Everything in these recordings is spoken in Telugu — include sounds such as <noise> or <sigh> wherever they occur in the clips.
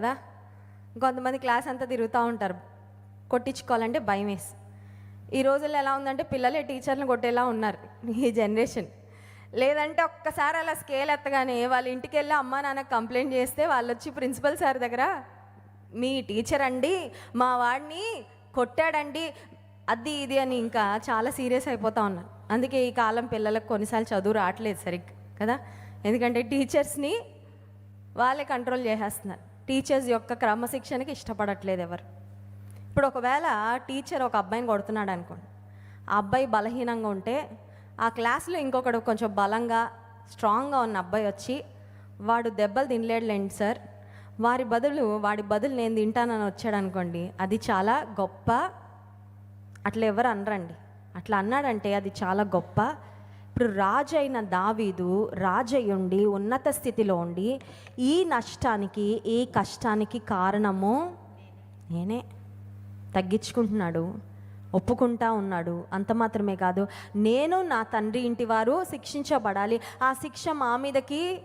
కదా? కొంతమంది క్లాస్ అంతా తిరుగుతూ ఉంటారు. కొట్టించుకోవాలంటే భయం వేసి. ఈ రోజుల్లో ఎలా ఉందంటే పిల్లలే టీచర్ని కొట్టేలా ఉన్నారు ఈ జనరేషన్. లేదంటే ఒక్కసారి అలా స్కేల్ ఎత్తగానే వాళ్ళ ఇంటికి వెళ్ళి అమ్మా నాన్న కంప్లైంట్ చేస్తే వాళ్ళు వచ్చి ప్రిన్సిపల్ సార్ దగ్గర మీ టీచర్ అండి మా వాడిని కొట్టాడండి అది ఇది అని ఇంకా చాలా సీరియస్ అయిపోతా ఉన్నారు అందుకే ఈ కాలం పిల్లలకు కొన్నిసార్లు చదువు రావట్లేదు సరిగ్గా కదా? ఎందుకంటే టీచర్స్ని వాళ్ళే కంట్రోల్ చేసేస్తున్నారు. టీచర్స్ యొక్క క్రమశిక్షణకి ఇష్టపడట్లేదు ఎవరు. ఇప్పుడు ఒకవేళ టీచర్ ఒక అబ్బాయిని కొడుతున్నాడు అనుకోండి. ఆ అబ్బాయి బలహీనంగా ఉంటే ఆ క్లాస్లో ఇంకొకడు కొంచెం బలంగా స్ట్రాంగ్గా ఉన్న అబ్బాయి వచ్చి వాడు దెబ్బలు తినలేడులేండి సార్. వారి బదులు వాడి బదులు నేను తింటానని వచ్చాడు అనుకోండి. అది చాలా గొప్ప అట్లా ఎవరు అనరండి. అట్లా అన్నాడంటే అది చాలా గొప్ప ఇప్పుడు రాజు అయిన దావీదు రాజయ్యుండి ఉన్నత స్థితిలో ఉండి ఈ నష్టానికి ఈ కష్టానికి కారణము నేనే. తగ్గించుకుంటున్నాడు ఒప్పుకుంటా ఉన్నాడు. అంత మాత్రమే కాదు నేను నా తండ్రి ఇంటి వారు శిక్షించబడాలి. ఆ శిక్ష మా మీదకి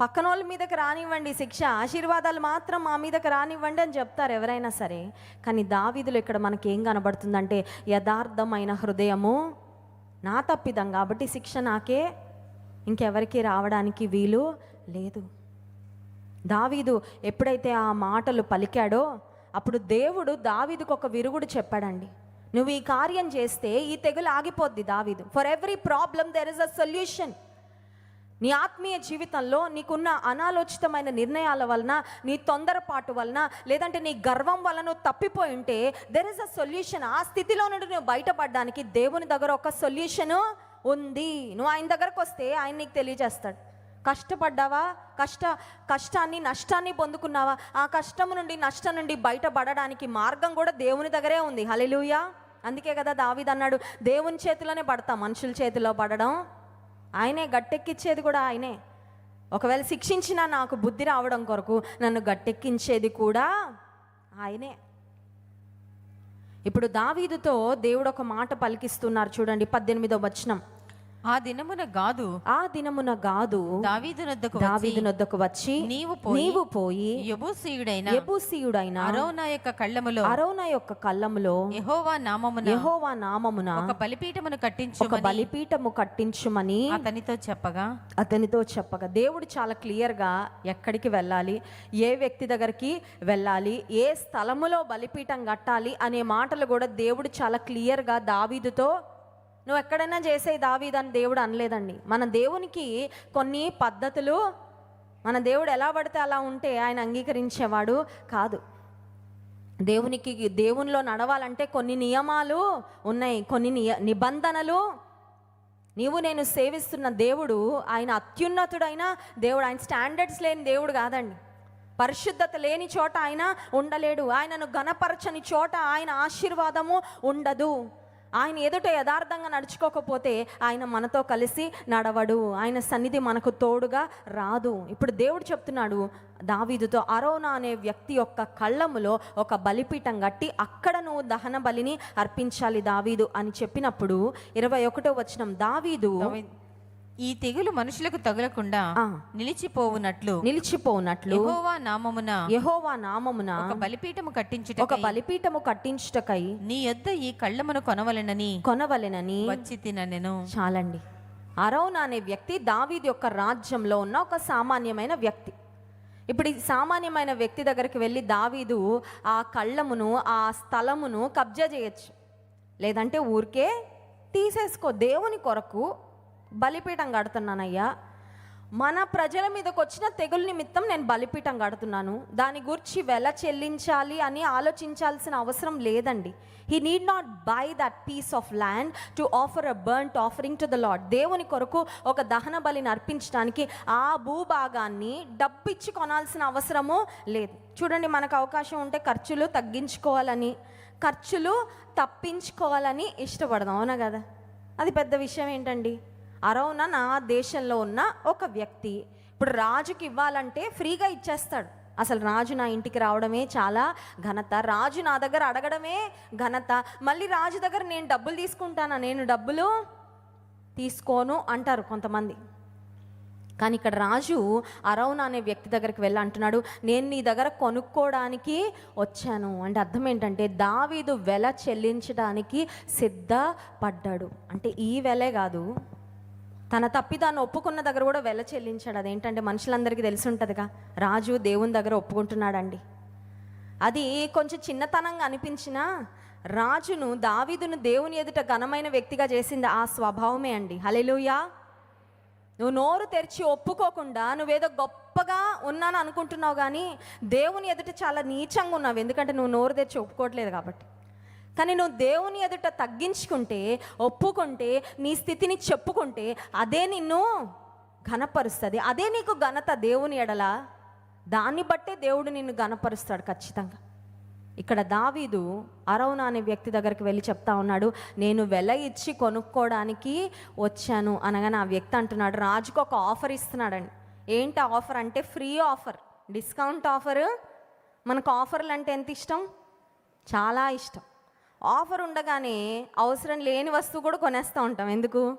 పక్కన వాళ్ళ మీదకి రానివ్వండి శిక్ష. ఆశీర్వాదాలు మాత్రం మా మీదకి రానివ్వండి అని చెప్తారు ఎవరైనా సరే. కానీ దావీదులు ఇక్కడ మనకి ఏం కనబడుతుందంటే యథార్థమైన హృదయము నా తప్పిదం కాబట్టి శిక్ష నాకే ఇంకెవరికి రావడానికి వీలు లేదు. దావీదు ఎప్పుడైతే ఆ మాటలు పలికాడో అప్పుడు దేవుడు దావీదుకు ఒక విరుగుడు చెప్పాడండి. నువ్వు ఈ కార్యం చేస్తే ఈ తెగులు ఆగిపోద్ది దావీదు. For every problem there is a solution నీ ఆత్మీయ జీవితంలో నీకున్న అనాలోచితమైన నిర్ణయాల వలన నీ తొందరపాటు వలన లేదంటే నీ గర్వం వలన తప్పిపోయి ఉంటే దెర్ ఇస్ అ సొల్యూషన్ ఆ స్థితిలో నుండి నువ్వు బయటపడడానికి దేవుని దగ్గర ఒక సొల్యూషన్ ఉంది. నువ్వు ఆయన దగ్గరకు వస్తే ఆయన నీకు తెలియజేస్తాడు. కష్టపడ్డావా? కష్ట కష్టాన్ని నష్టాన్ని పొందుకున్నావా? ఆ కష్టం నుండి నష్టం నుండి బయటపడడానికి మార్గం కూడా దేవుని దగ్గరే ఉంది. హలెలుయా అందుకే కదా దావిదన్నాడు అన్నాడు దేవుని చేతిలోనే పడతాం మనుషుల చేతిలో పడడం. ఆయనే గట్టెక్కిచ్చేది కూడా ఆయనే. ఒకవేళ శిక్షించినా నాకు బుద్ధి రావడం కొరకు నన్ను గట్టెక్కించేది కూడా ఆయనే. ఇప్పుడు దావీదుతో దేవుడు ఒక మాట పలికిస్తున్నారు చూడండి పద్దెనిమిదో వచనం. ఆ దినమున గాదు. ఆ దినమున గాదు. దావీదునొద్దకు దావీదు నొద్దకు వచ్చి నీవు పోయి నీవు పోయి యబూసీయుడైన ఎబూసీయుడైన అరోనా యొక్క కళ్ళములో అరోన యొక్క కళ్ళములో యెహోవా నామమున యెహోవా నామమున ఒక బలిపీఠమును ఒక కట్టించుమని బలిపీఠము కట్టించుమని అతనితో చెప్పగా అతనితో చెప్పగా దేవుడు చాలా క్లియర్గా ఎక్కడికి వెళ్ళాలి? ఏ వ్యక్తి దగ్గరికి వెళ్ళాలి? ఏ స్థలములో బలిపీఠం కట్టాలి? అనే మాటలు కూడా దేవుడు చాలా క్లియర్గా దావీదుతో నువ్వు ఎక్కడైనా చేసే దావీదని దేవుడు అనలేదండి. మన దేవునికి కొన్ని పద్ధతులు మన దేవుడు ఎలా పడితే అలా ఉంటే ఆయన అంగీకరించేవాడు కాదు. దేవునికి దేవునిలో నడవాలంటే కొన్ని నియమాలు ఉన్నాయి కొన్ని నియ నిబంధనలు. నీవు నేను సేవిస్తున్న దేవుడు ఆయన అత్యున్నతుడైన దేవుడు ఆయన స్టాండర్డ్స్ లేని దేవుడు కాదండి. పరిశుద్ధత లేని చోట ఆయన ఉండలేడు. ఆయనను ఘనపరచని చోట ఆయన ఆశీర్వాదము ఉండదు. ఆయన ఎదుట యథార్థంగా నడుచుకోకపోతే ఆయన మనతో కలిసి నడవడు. ఆయన సన్నిధి మనకు తోడుగా రాదు. ఇప్పుడు దేవుడు చెప్తున్నాడు దావీదుతో అరోనా అనే వ్యక్తి యొక్క కళ్ళములో ఒక బలిపీఠం కట్టి అక్కడ నువ్వు దహన బలిని అర్పించాలి దావీదు అని చెప్పినప్పుడు ఇరవై ఒకటో వచనం దావీదు ఈ తెగులు మనుషులకు తగులకుండా నిలిచిపోవునట్లు నిలిచిపోనట్లు యెహోవా నామమున యెహోవా నామమున ఒక బలిపీఠము కట్టించుట ఒక బలిపీఠము కట్టించుటకై నీ యొద్ద ఈ కళ్ళమును కొనవలెనని కొనవలెనని వచ్చి తిననెను. చాలండి. అరౌన్ అనే వ్యక్తి దావీద్ యొక్క రాజ్యంలో ఉన్న ఒక సామాన్యమైన వ్యక్తి. ఇప్పుడు ఈ సామాన్యమైన వ్యక్తి దగ్గరికి వెళ్ళి దావీదు ఆ కళ్ళమును ఆ స్థలమును కబ్జా చేయొచ్చు. లేదంటే ఊరికే తీసేసుకో దేవుని కొరకు బలిపీఠం కడుతున్నానయ్యా. మన ప్రజల మీదకి వచ్చిన తెగులు నిమిత్తం నేను బలిపీఠం కడుతున్నాను. దాని గురించి వెల చెల్లించాలి అని ఆలోచించాల్సిన అవసరం లేదండి. He need not buy that piece of land to offer a burnt offering to the lord దేవుని కొరకు ఒక దహన బలిని అర్పించడానికి ఆ భూభాగాన్ని డబ్బిచ్చి కొనాల్సిన అవసరము లేదు. చూడండి మనకు అవకాశం ఉంటే ఖర్చులు తగ్గించుకోవాలని ఖర్చులు తప్పించుకోవాలని ఇష్టపడదాం. అవునా కదా? అది పెద్ద విషయం ఏంటండి? అరౌన నా దేశంలో ఉన్న ఒక వ్యక్తి ఇప్పుడు రాజుకి ఇవ్వాలంటే ఫ్రీగా ఇచ్చేస్తాడు. అసలు రాజు నా ఇంటికి రావడమే చాలా ఘనత. రాజు నా దగ్గర అడగడమే ఘనత. మళ్ళీ రాజు దగ్గర నేను డబ్బులు తీసుకుంటానా? నేను డబ్బులు తీసుకోను అంటారు కొంతమంది. కానీ ఇక్కడ రాజు అరౌన అనే వ్యక్తి దగ్గరికి వెళ్ళి అంటున్నాడు నేను నీ దగ్గర కొనుక్కోవడానికి వచ్చాను. అంటే అర్థం ఏంటంటే దావీదు వెల చెల్లించడానికి సిద్ధపడ్డాడు. అంటే ఈ వెలే కాదు తన తప్పిదాన్ని ఒప్పుకున్న దగ్గర కూడా వెల చెల్లించాడు. అదేంటంటే మనుషులందరికీ తెలిసి ఉంటుందిగా రాజు దేవుని దగ్గర ఒప్పుకుంటున్నాడండి. అది కొంచెం చిన్నతనంగా అనిపించినా రాజును దావీదును దేవుని ఎదుట ఘనమైన వ్యక్తిగా చేసింది ఆ స్వభావమే అండి. హలెలుయా నువ్వు నోరు తెరిచి ఒప్పుకోకుండా నువ్వేదో గొప్పగా ఉన్నాను అనుకుంటున్నావు కానీ దేవుని ఎదుట చాలా నీచంగా ఉన్నావు. ఎందుకంటే నువ్వు నోరు తెరిచి ఒప్పుకోవట్లేదు కాబట్టి. కానీ నువ్వు దేవుని ఎదుట తగ్గించుకుంటే ఒప్పుకుంటే నీ స్థితిని చెప్పుకుంటే అదే నిన్ను ఘనపరుస్తుంది. అదే నీకు ఘనత దేవుని ఎడల. దాన్ని బట్టే దేవుడు నిన్ను ఘనపరుస్తాడు ఖచ్చితంగా. ఇక్కడ దావీదు అరౌనా అనే వ్యక్తి దగ్గరికి వెళ్ళి చెప్తా ఉన్నాడు నేను వెల ఇచ్చి కొనుక్కోవడానికి వచ్చాను అనగానే ఆ వ్యక్తి అంటున్నాడు రాజుకు ఒక ఆఫర్ ఇస్తున్నాడండి. ఏంటి ఆఫర్ అంటే ఫ్రీ ఆఫర్ డిస్కౌంట్ ఆఫర్. మనకు ఆఫర్లు అంటే ఎంత ఇష్టం? చాలా ఇష్టం. ఆఫర్ ఉండగానే అవసరం లేని వస్తువు కూడా కొనేస్తూ ఉంటాం. ఎందుకు?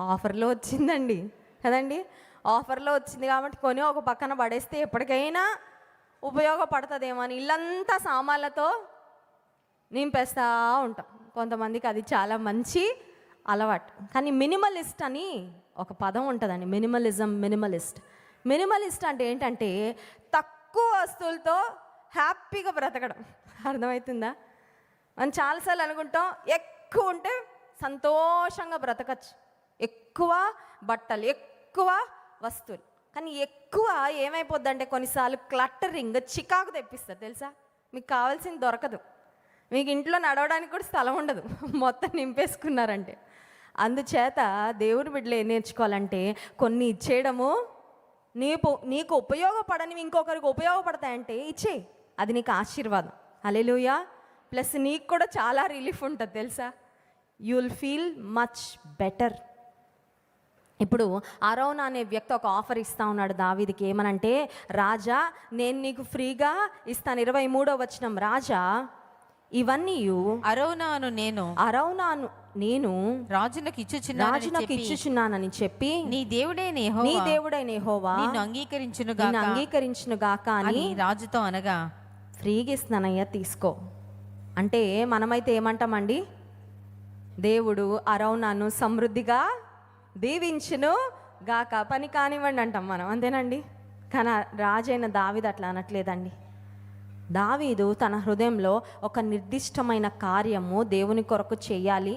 ఆఫర్లో వచ్చిందండి. కదండి? ఆఫర్లో వచ్చింది కాబట్టి కొని ఒక పక్కన పడేస్తే ఎప్పటికైనా ఉపయోగపడుతుందేమో అని ఇల్లంతా సామాన్లతో నింపేస్తూ ఉంటాం. కొంతమందికి అది చాలా మంచి అలవాటు. కానీ మినిమలిస్ట్ అని ఒక పదం ఉంటుందండి. Minimalism minimalist. మినిమలిస్ట్ అంటే ఏంటంటే తక్కువ వస్తువులతో హ్యాపీగా బ్రతకడం. అర్థమవుతుందా? మనం చాలాసార్లు అనుకుంటాం. ఎక్కువ ఉంటే సంతోషంగా బ్రతకచ్చు. ఎక్కువ బట్టలు ఎక్కువ వస్తువులు. కానీ ఎక్కువ ఏమైపోద్దంటే కొన్నిసార్లు క్లట్టరింగ్ చికాకు తెప్పిస్తుంది తెలుసా? మీకు కావాల్సింది దొరకదు. మీకు ఇంట్లో నడవడానికి కూడా స్థలం ఉండదు. <laughs> మొత్తం నింపేసుకున్నారంటే. అందుచేత దేవుని బిడ్డలు ఏం నేర్చుకోవాలంటే కొన్ని ఇచ్చేయడము నీ నీకు ఉపయోగపడనివి ఇంకొకరికి ఉపయోగపడతాయంటే ఇచ్చే అది నీకు ఆశీర్వాదం. అలెలుయా ప్లస్ నీకు కూడా చాలా రిలీఫ్ ఉంటుంది తెలుసా? You will feel much better ఇప్పుడు అరౌనా అనే వ్యక్తి ఒక ఆఫర్ ఇస్తా ఉన్నాడు దావీదికి. ఏమనంటే రాజా నేను నీకు ఫ్రీగా ఇస్తాను. ఇరవై మూడో వచనం. రాజా ఇవన్నీ అరౌనాను నేను అరౌనాను నేను రాజునకు ఇచ్చుచున్నానని రాజు నాకు చెప్పి ఇచ్చుచున్నానని చెప్పి నీ దేవుడే నీ దేవుడైన యెహోవా నిన్ను అంగీకరించును అంగీకరించును గాక అని రాజుతో అనగా ఫ్రీగా ఇస్తున్నానయ్యా తీసుకో. అంటే మనమైతే ఏమంటామండి? దేవుడు అరౌనాను సమృద్ధిగా దీవించును గాక. పని కానివ్వండి అంటాం మనం అంతేనండి? కానీ రాజైన దావీదు అట్లా అనట్లేదండి. దావీదు తన హృదయంలో ఒక నిర్దిష్టమైన కార్యము దేవుని కొరకు చేయాలి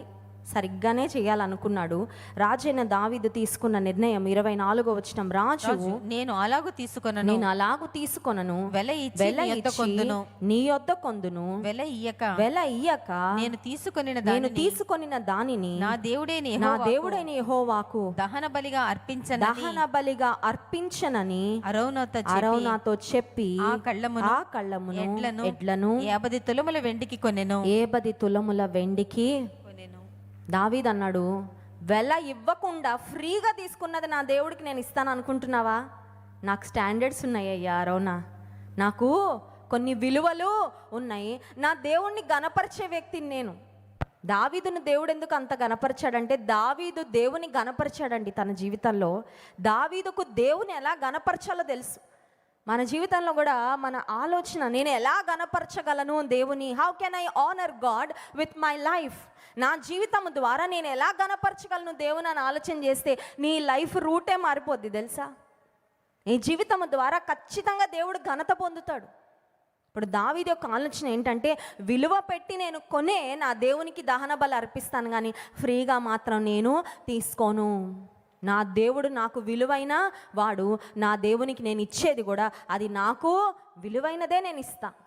సరిగ్గానే చేయాలనుకున్నాడు. రాజైన దావీదు తీసుకున్న నిర్ణయం ఇరవై నాలుగో వచ్చిన రాజు నేను అలాగు తీసుకొనను. నేను అలాగు తీసుకొనను. వెల నీ యొద్ద కొందును. నీ యొద్ద కొందును. వెల ఇయ్యక. వెల ఇయ్యక. నేను తీసుకొనిన నేను దానిని తీసుకొనిన దానిని నా దేవుడే నీ దేవుడైన యెహోవాకు దహన బలిగా అర్పించనని దహన బలిగా అర్పించనని అరౌనతో చెప్పి అరౌనాతో చెప్పి ఆ కళ్ళమును ఆ కళ్ళమును ఎడ్లను ఎడ్లను యాభై తులముల వెండికి కొనెను ఏబది తులముల వెండికి దావీద్ అన్నాడు వెల ఇవ్వకుండా ఫ్రీగా తీసుకున్నది నా దేవుడికి నేను ఇస్తాను అనుకుంటున్నావా? నాకు స్టాండర్డ్స్ ఉన్నాయి అయ్యా నాకు కొన్ని విలువలు ఉన్నాయి. నా దేవుణ్ణి గనపరిచే వ్యక్తిని నేను. దావీదును దేవుడు ఎందుకు అంత గనపరిచాడంటే దావీదు దేవుని గనపరిచాడండి తన జీవితంలో. దావీదుకు దేవుని ఎలా గనపరచాలో తెలుసు. మన జీవితంలో కూడా మన ఆలోచన నేను ఎలా గనపరచగలను దేవుని? How can I honour God with my life నా జీవితం ద్వారా నేను ఎలా గనపరచగలను దేవుని అని ఆలోచన చేస్తే నీ లైఫ్ రూటే మారిపోద్ది తెలుసా? నీ జీవితం ద్వారా ఖచ్చితంగా దేవుడు ఘనత పొందుతాడు. ఇప్పుడు దావీది యొక్క ఆలోచన ఏంటంటే విలువ పెట్టి నేను కొనే నా దేవునికి దహన బలి అర్పిస్తాను కానీ ఫ్రీగా మాత్రం నేను తీసుకోను. నా దేవుడు నాకు విలువైన వాడు నా దేవునికి నేను ఇచ్చేది కూడా అది నాకు విలువైనదే నేను ఇస్తాను